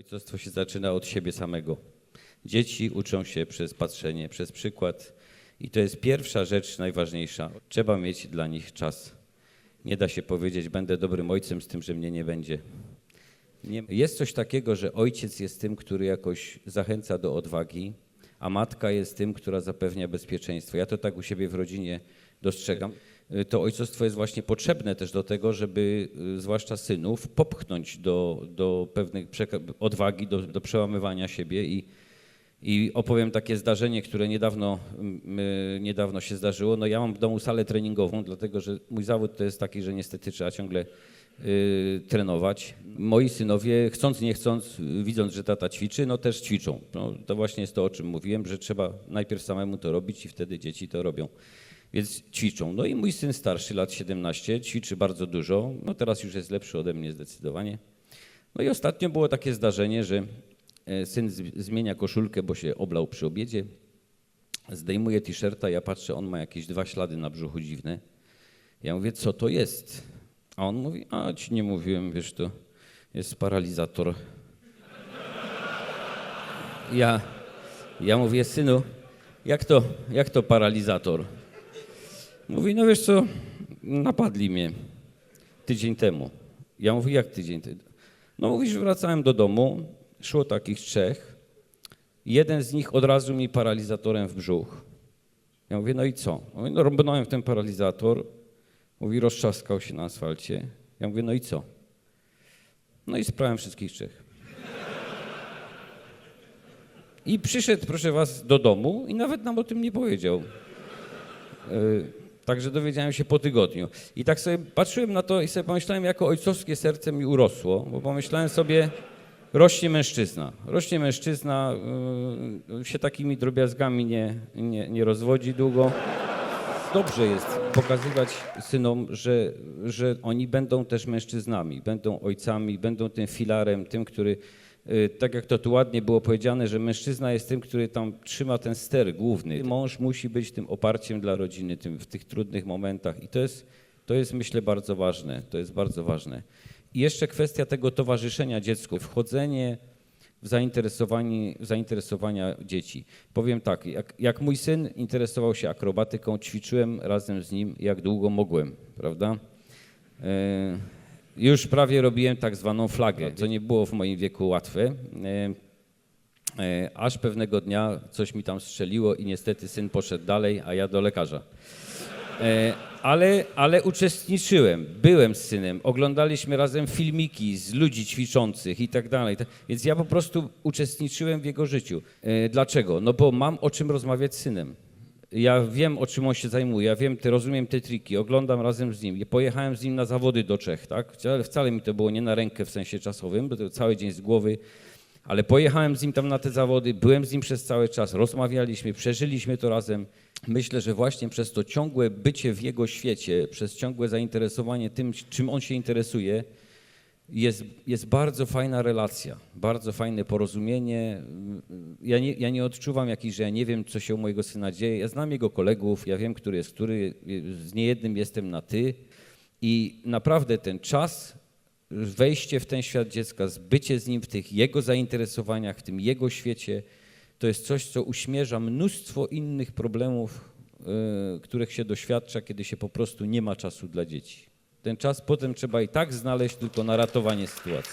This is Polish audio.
Ojcostwo się zaczyna od siebie samego. Dzieci uczą się przez patrzenie, przez przykład i to jest pierwsza rzecz najważniejsza. Trzeba mieć dla nich czas. Nie da się powiedzieć, będę dobrym ojcem z tym, że mnie nie będzie. Nie. Jest coś takiego, że ojciec jest tym, który jakoś zachęca do odwagi, a matka jest tym, która zapewnia bezpieczeństwo. Ja to tak u siebie w rodzinie dostrzegam. Y, To ojcostwo jest właśnie potrzebne też do tego, żeby y, zwłaszcza synów popchnąć do, do przeka- odwagi, do, do przełamywania siebie i, i opowiem takie zdarzenie, które niedawno, mm, y, niedawno się zdarzyło. No ja mam w domu salę treningową, dlatego że mój zawód to jest taki, że niestety trzeba ciągle y, trenować. Moi synowie, chcąc nie chcąc, widząc, że tata ćwiczy, no też ćwiczą. No, to właśnie jest to, o czym mówiłem, że trzeba najpierw samemu to robić i wtedy dzieci to robią. Więc ćwiczą. No i mój syn starszy, lat 17, ćwiczy bardzo dużo. No teraz już jest lepszy ode mnie zdecydowanie. No i ostatnio było takie zdarzenie, że e, syn zmienia koszulkę, bo się oblał przy obiedzie. Zdejmuje t-shirta, ja patrzę, on ma jakieś dwa ślady na brzuchu dziwne. Ja mówię, co to jest? A on mówi, a ci nie mówiłem, wiesz, to jest paralizator. Ja, ja mówię, synu, jak to, jak to paralizator? Mówi, no wiesz co, napadli mnie tydzień temu. Ja mówię, jak tydzień temu? No mówisz, wracałem do domu, szło takich trzech. Jeden z nich od razu mi paralizatorem w brzuch. Ja mówię, no i co? Mówi, no rąbnąłem w ten paralizator. Mówi, roztrzaskał się na asfalcie. Ja mówię, no i co? No i sprałem wszystkich trzech. I przyszedł, proszę was, do domu i nawet nam o tym nie powiedział. Y, Także dowiedziałem się po tygodniu. I tak sobie patrzyłem na to i sobie pomyślałem, jako ojcowskie serce mi urosło, bo pomyślałem sobie, rośnie mężczyzna. Rośnie mężczyzna, y, się takimi drobiazgami nie, nie, nie rozwodzi długo. Dobrze jest pokazywać synom, że, że oni będą też mężczyznami, będą ojcami, będą tym filarem, tym, który, y, tak jak to tu ładnie było powiedziane, że mężczyzna jest tym, który tam trzyma ten ster główny. Mąż musi być tym oparciem dla rodziny tym, w tych trudnych momentach i to jest, to jest myślę bardzo ważne, to jest bardzo ważne. I jeszcze kwestia tego towarzyszenia dziecku, wchodzenie zainteresowania dzieci. Powiem tak, jak, jak mój syn interesował się akrobatyką, ćwiczyłem razem z nim jak długo mogłem, prawda? E, już prawie robiłem tak zwaną flagę, co nie było w moim wieku łatwe. E, e, aż pewnego dnia coś mi tam strzeliło i niestety syn poszedł dalej, a ja do lekarza. E, ale, ale uczestniczyłem, byłem z synem, oglądaliśmy razem filmiki z ludzi ćwiczących i tak dalej. Ta- Więc ja po prostu uczestniczyłem w jego życiu. E, Dlaczego? No bo mam o czym rozmawiać z synem. Ja wiem, o czym on się zajmuje, ja wiem, ty, rozumiem te triki, oglądam razem z nim. Pojechałem z nim na zawody do Czech, tak? Wcale, wcale mi to było nie na rękę w sensie czasowym, bo to cały dzień z głowy. Ale pojechałem z nim tam na te zawody, byłem z nim przez cały czas, rozmawialiśmy, przeżyliśmy to razem. Myślę, że właśnie przez to ciągłe bycie w jego świecie, przez ciągłe zainteresowanie tym, czym on się interesuje, jest, jest bardzo fajna relacja, bardzo fajne porozumienie. Ja nie, ja nie odczuwam jakiś, że ja nie wiem, co się u mojego syna dzieje. Ja znam jego kolegów, ja wiem, który jest który, z niejednym jestem na ty. I naprawdę ten czas, wejście w ten świat dziecka, zbycie z nim w tych jego zainteresowaniach, w tym jego świecie, to jest coś, co uśmierza mnóstwo innych problemów, y, których się doświadcza, kiedy się po prostu nie ma czasu dla dzieci. Ten czas potem trzeba i tak znaleźć tylko na ratowanie sytuacji.